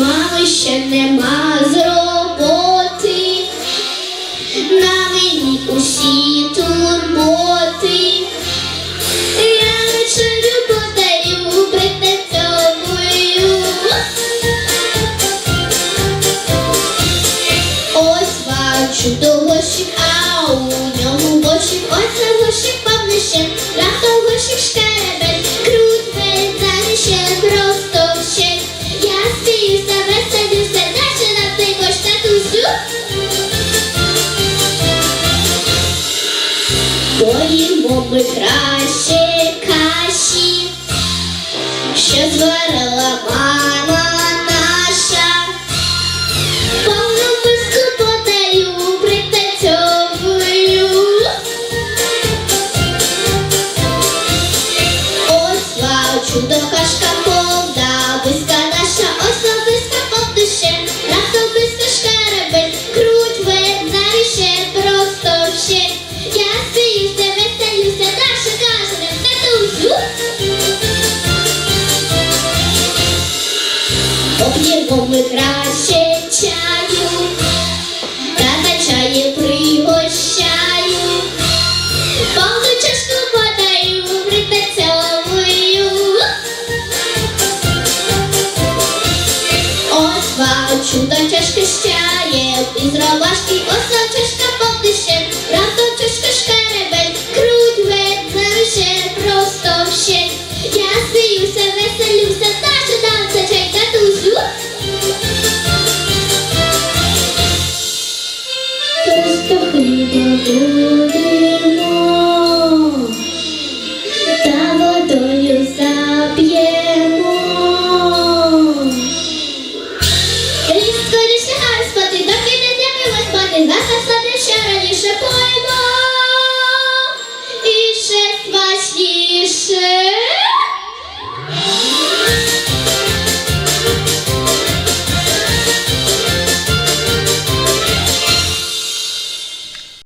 мами ще нема з роботи, на мені усі турботи. Я лише любов бити тобою. Ось бачу довгощик, а у ньому бочик ось. це. Поїмо ми краще каші, що зварила мама. Поп'ємо ми краще чаю, та чаєм пригощаю, повну чашку подаю, притацьовую. От вам чудо чашки щаю. 我不得